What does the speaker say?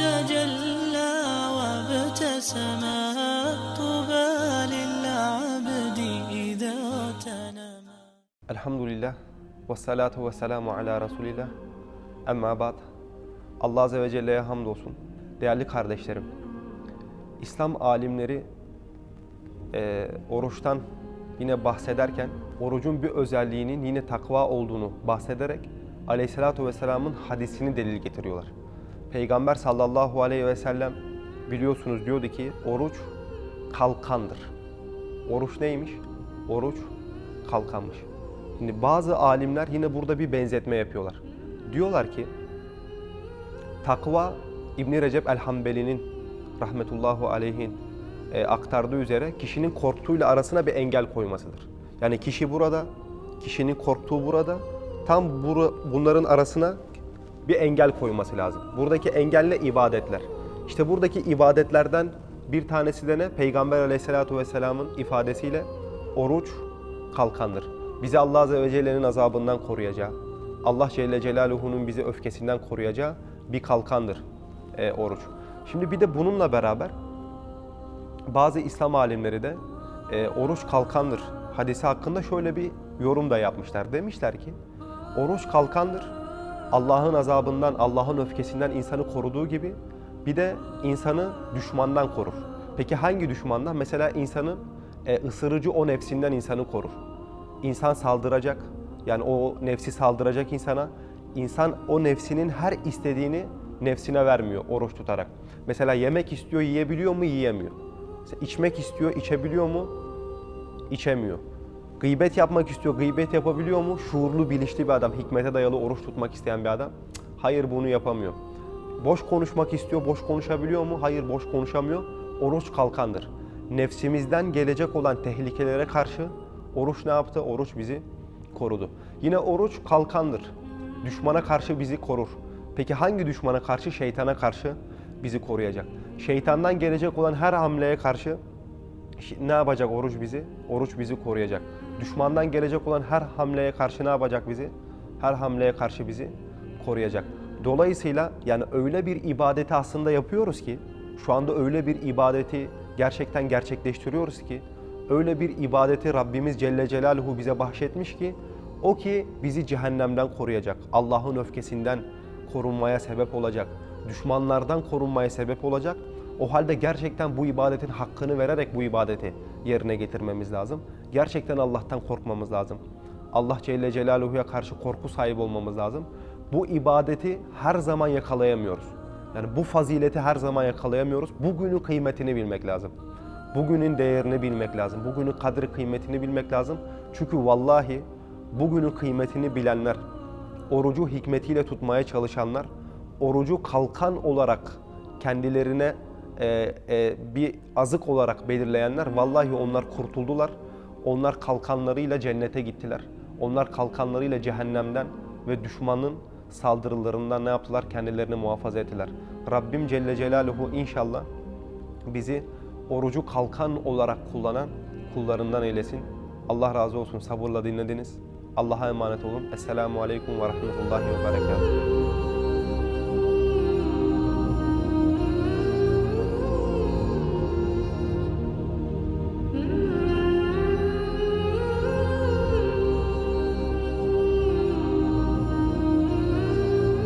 تجلى وابتسما طوبى للعبد إذا تنما Elhamdülillah ve salatu ve selamu ala Resulillah. Emma ba'd. Allah Azze ve Celle'ye hamdolsun. Değerli kardeşlerim, İslam alimleri e, oruçtan yine bahsederken orucun bir özelliğinin yine takva olduğunu bahsederek Aleyhisselatü Vesselam'ın hadisini delil getiriyorlar. Peygamber sallallahu aleyhi ve sellem biliyorsunuz diyordu ki oruç kalkandır. Oruç neymiş? Oruç kalkanmış. Şimdi bazı alimler yine burada bir benzetme yapıyorlar. Diyorlar ki takva İbn Recep el-Hanbeli'nin rahmetullahu aleyhin e, aktardığı üzere kişinin korktuğuyla arasına bir engel koymasıdır. Yani kişi burada, kişinin korktuğu burada, tam bura- bunların arasına bir engel koyması lazım. Buradaki engelle ibadetler. İşte buradaki ibadetlerden bir tanesi de ne? Peygamber aleyhissalatu vesselamın ifadesiyle oruç kalkandır. Bizi Allah Azze ve Celle'nin azabından koruyacağı, Allah Celle Celaluhu'nun bizi öfkesinden koruyacağı bir kalkandır e, oruç. Şimdi bir de bununla beraber bazı İslam alimleri de e, oruç kalkandır hadisi hakkında şöyle bir yorum da yapmışlar. Demişler ki oruç kalkandır. Allah'ın azabından, Allah'ın öfkesinden insanı koruduğu gibi bir de insanı düşmandan korur. Peki hangi düşmandan? Mesela insanın e, ısırıcı o nefsinden insanı korur. İnsan saldıracak, yani o nefsi saldıracak insana. İnsan o nefsinin her istediğini nefsine vermiyor oruç tutarak. Mesela yemek istiyor, yiyebiliyor mu? Yiyemiyor. Mesela içmek istiyor, içebiliyor mu? içemiyor. Gıybet yapmak istiyor, gıybet yapabiliyor mu? Şuurlu, bilinçli bir adam, hikmete dayalı oruç tutmak isteyen bir adam. Hayır bunu yapamıyor. Boş konuşmak istiyor, boş konuşabiliyor mu? Hayır boş konuşamıyor. Oruç kalkandır. Nefsimizden gelecek olan tehlikelere karşı oruç ne yaptı? Oruç bizi korudu. Yine oruç kalkandır. Düşmana karşı bizi korur. Peki hangi düşmana karşı? Şeytana karşı bizi koruyacak. Şeytandan gelecek olan her hamleye karşı ne yapacak oruç bizi? Oruç bizi koruyacak. Düşmandan gelecek olan her hamleye karşı ne yapacak bizi? Her hamleye karşı bizi koruyacak. Dolayısıyla yani öyle bir ibadeti aslında yapıyoruz ki şu anda öyle bir ibadeti gerçekten gerçekleştiriyoruz ki öyle bir ibadeti Rabbimiz Celle Celaluhu bize bahşetmiş ki o ki bizi cehennemden koruyacak. Allah'ın öfkesinden korunmaya sebep olacak. Düşmanlardan korunmaya sebep olacak. O halde gerçekten bu ibadetin hakkını vererek bu ibadeti yerine getirmemiz lazım. Gerçekten Allah'tan korkmamız lazım. Allah Celle Celaluhu'ya karşı korku sahibi olmamız lazım. Bu ibadeti her zaman yakalayamıyoruz. Yani bu fazileti her zaman yakalayamıyoruz. Bugünün kıymetini bilmek lazım. Bugünün değerini bilmek lazım. Bugünün kadri kıymetini bilmek lazım. Çünkü vallahi bugünün kıymetini bilenler, orucu hikmetiyle tutmaya çalışanlar, orucu kalkan olarak kendilerine e, e, bir azık olarak belirleyenler vallahi onlar kurtuldular. Onlar kalkanlarıyla cennete gittiler. Onlar kalkanlarıyla cehennemden ve düşmanın saldırılarından ne yaptılar? Kendilerini muhafaza ettiler. Rabbim Celle Celaluhu inşallah bizi orucu kalkan olarak kullanan kullarından eylesin. Allah razı olsun sabırla dinlediniz. Allah'a emanet olun. Esselamu Aleyküm ve Rahmetullahi ve Berekatuhu.